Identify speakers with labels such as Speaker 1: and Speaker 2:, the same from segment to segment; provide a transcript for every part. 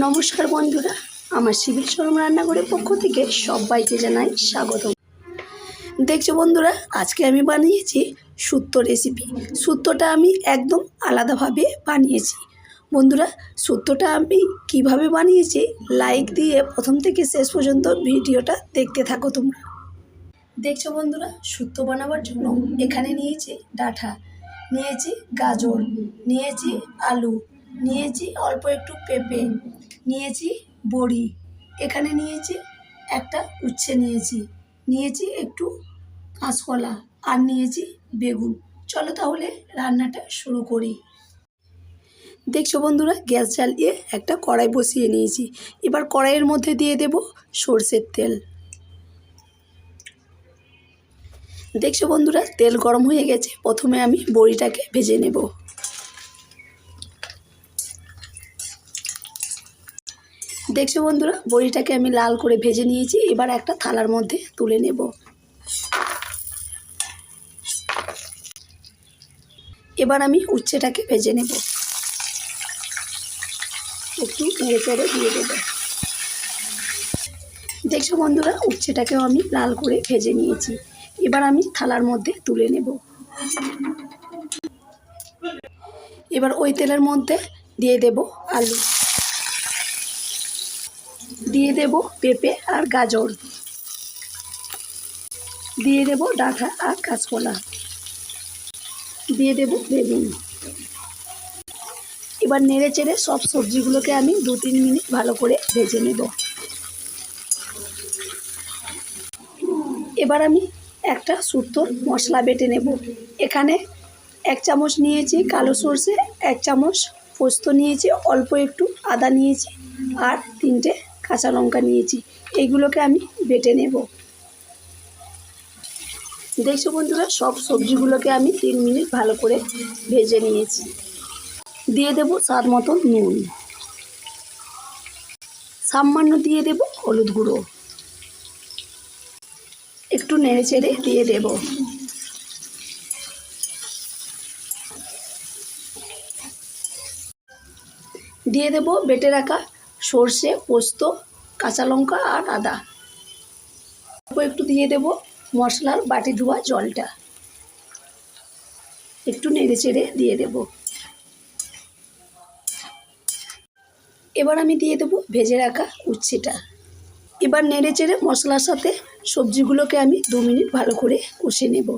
Speaker 1: নমস্কার বন্ধুরা, আমার সিভিল শরম রান্নাঘরের পক্ষ থেকে সবাইকে জানাই স্বাগত। দেখছ বন্ধুরা, আজকে আমি বানিয়েছি সুত্ত রেসিপি সুত্তটা আমি একদম আলাদাভাবে বানিয়েছি। বন্ধুরা, সুত্তটা আমি কীভাবে বানিয়েছি লাইক দিয়ে প্রথম থেকে শেষ পর্যন্ত ভিডিওটা দেখতে থাকো তোমরা। দেখছ বন্ধুরা, সুত্ত বানাবার জন্য এখানে নিয়েছি ডাঁটা নিয়েছি গাজর, নিয়েছি আলু, নিয়েছি অল্প একটু পেঁপে নিয়েছি বড়ি। এখানে নিয়েছি একটা উচ্ছে নিয়েছি। নিয়েছি একটু কাঁচকলা আর নিয়েছি বেগুন। চলো তাহলে রান্নাটা শুরু করি। দেখছ বন্ধুরা, গ্যাস জ্বালিয়ে একটা কড়াই বসিয়ে নিয়েছি। এবার কড়াইয়ের মধ্যে দিয়ে দেব সর্ষের তেল। দেখছ বন্ধুরা, তেল গরম হয়ে গেছে। প্রথমে আমি বড়িটাকে ভেজে নেব। দেখছ বন্ধুরা, বড়িটাকে আমি লাল করে ভেজে নিয়েছি, এবার একটা থালার মধ্যে তুলে নেব। এবার আমি উচ্ছেটাকে ভেজে নেব। একটু নেড়ে চেড়ে দিয়ে দেবো। দেখছ বন্ধুরা, উচ্ছেটাকেও আমি লাল করে ভেজে নিয়েছি। এবার আমি থালার মধ্যে তুলে নেব। এবার ওই তেলের মধ্যে দিয়ে দেব আলু। দিয়ে দেব পেঁপে আর গাজর। দিয়ে দেব ডাঁটা আর কাঁচকলা। দিয়ে দেব বেগুন। এবার নেড়ে চেড়ে সব সবজিগুলোকে আমি দু তিন মিনিট ভালো করে ভেজে নেব। এবার আমি একটা সুতোর মশলা বেটে নেব। এখানে এক চামচ নিয়েছি কালো সর্ষে, এক চামচ পোস্ত নিয়েছি, অল্প একটু আদা নিয়েছি আর তিনটে কাঁচা লঙ্কা নিয়েছি এইগুলোকে আমি বেটে নেব। দেখছ বন্ধুরা, সব সবজিগুলোকে আমি তিন মিনিট ভালো করে ভেজে নিয়েছি। দিয়ে দেব স্বাদ মতো নুন। সামান্য দিয়ে দেব হলুদ গুঁড়ো। একটু নেড়ে চেড়ে দিয়ে দেব। দিয়ে দেব বেটে রাখা সর্ষে, পোস্ত, কাঁচা লঙ্কা আর আদা। অল্প একটু দিয়ে দেব মশলার বাটি ধোয়া জলটা। একটু নেড়ে চেড়ে দিয়ে দেব। এবার আমি দিয়ে দেব ভেজে রাখা উচ্ছেটা। এবার নেড়ে চেড়ে মশলার সাথে সবজিগুলোকে আমি দু মিনিট ভালো করে কষে নেব।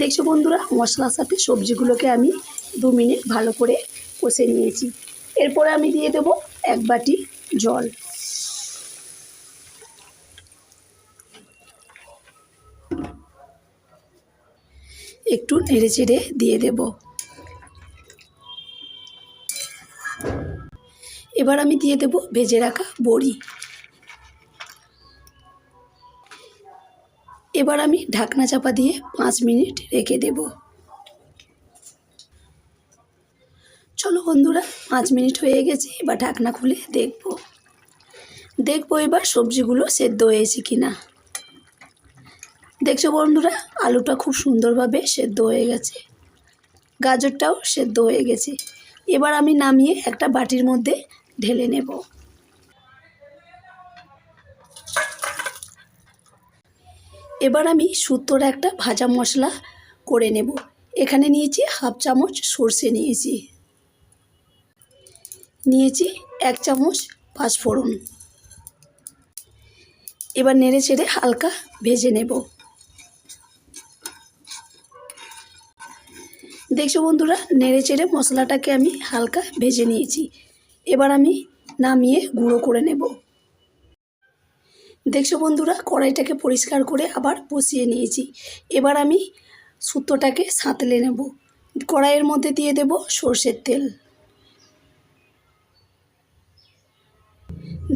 Speaker 1: দেখছ বন্ধুরা মশলার সাথে সবজিগুলোকে আমি দু মিনিট ভালো করে কষে নিয়েছি। এরপরে আমি দিয়ে দেব এক বাটি জল। একটু নেড়ে চেড়ে দিয়ে দেবো। এবার আমি দিয়ে দেব ভেজে রাখা বড়ি। এবার আমি ঢাকনা চাপা দিয়ে পাঁচ মিনিট রেখে দেব। চলো বন্ধুরা, পাঁচ মিনিট হয়ে গেছে, এবার ঢাকনা খুলে দেখব। দেখব এবার সবজিগুলো সেদ্ধ হয়েছে কি না দেখছ বন্ধুরা, আলুটা খুব সুন্দরভাবে সেদ্ধ হয়ে গেছে। গাজরটাও সেদ্ধ হয়ে গেছে। এবার আমি নামিয়ে একটা বাটির মধ্যে ঢেলে নেব। এবার আমি সুতোর একটা ভাজা মশলা করে নেব। এখানে নিয়েছি হাফ চামচ সর্ষে নিয়েছি। নিয়েছি এক চামচ পাঁচফোড়ন। এবার নেড়ে চেড়ে হালকা ভেজে নেব। দেখছ বন্ধুরা, নেড়ে চেড়ে মশলাটাকে আমি হালকা ভেজে নিয়েছি। এবার আমি নামিয়ে গুঁড়ো করে নেব। দেখছ বন্ধুরা, কড়াইটাকে পরিষ্কার করে আবার বসিয়ে নিয়েছি। এবার আমি সুতোটাকে সাঁতলে নেব। কড়াইয়ের মধ্যে দিয়ে দেব সর্ষের তেল।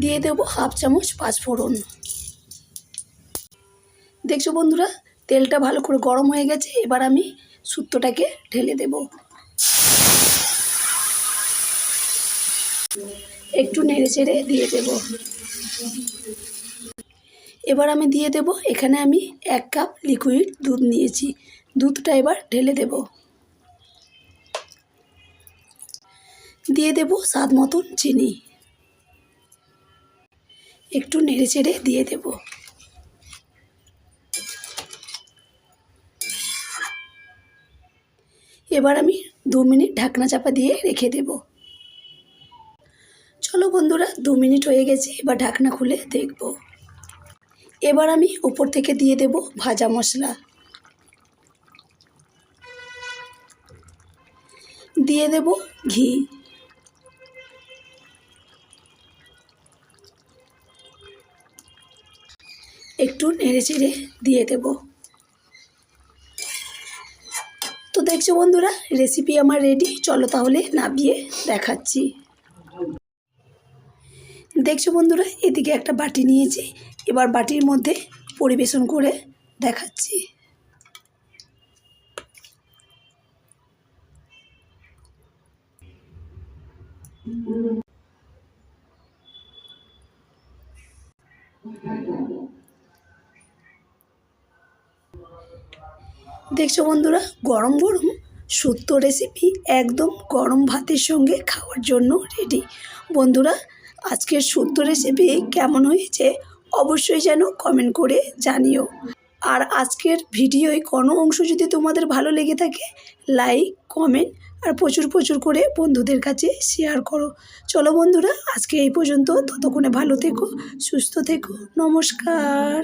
Speaker 1: দিয়ে দেব হাফ চামচ পাঁচফোড়ন। দেখছ বন্ধুরা, তেলটা ভালো করে গরম হয়ে গেছে, এবার আমি সুতোটাকে ঢেলে দেব। একটু নেড়ে চেড়ে দিয়ে দেব। এবার আমি দিয়ে দেব, এখানে আমি এক কাপ লিকুইড দুধ নিয়েছি। দুধটা এবার ঢেলে দেব। দিয়ে দেব স্বাদ মতন চিনি। একটু নেড়ে চেড়ে দিয়ে দেব। এবার আমি দু মিনিট ঢাকনা চাপা দিয়ে রেখে দেব। চলো বন্ধুরা, দু মিনিট হয়ে গেছে, এবার ঢাকনা খুলে দেখব। এবার আমি উপর থেকে দিয়ে দেব ভাজা মশলা। দিয়ে দেব ঘি। একটু নেড়ে চেড়ে দিয়ে দেব। তো দেখছ বন্ধুরা রেসিপি আমার রেডি চলো তাহলে নাবিয়ে দেখাচ্ছি। দেখছ বন্ধুরা, এদিকে একটা বাটি নিয়েছি। এবার বাটির মধ্যে পরিবেশন করে দেখাচ্ছি। দেখছ বন্ধুরা, গরম গরম সুত্ত রেসিপি একদম গরম ভাতের সঙ্গে খাওয়ার জন্য রেডি বন্ধুরা আজকের সুত্ত রেসিপি কেমন হয়েছে অবশ্যই যেন কমেন্ট করে জানিও। আর আজকের ভিডিওয় কোনো অংশ যদি তোমাদের ভালো লেগে থাকে লাইক কমেন্ট আর প্রচুর প্রচুর করে বন্ধুদের কাছে শেয়ার করো। চলো বন্ধুরা, আজকে এই পর্যন্ত। ততক্ষণে ভালো থেকো, সুস্থ থেকো। নমস্কার।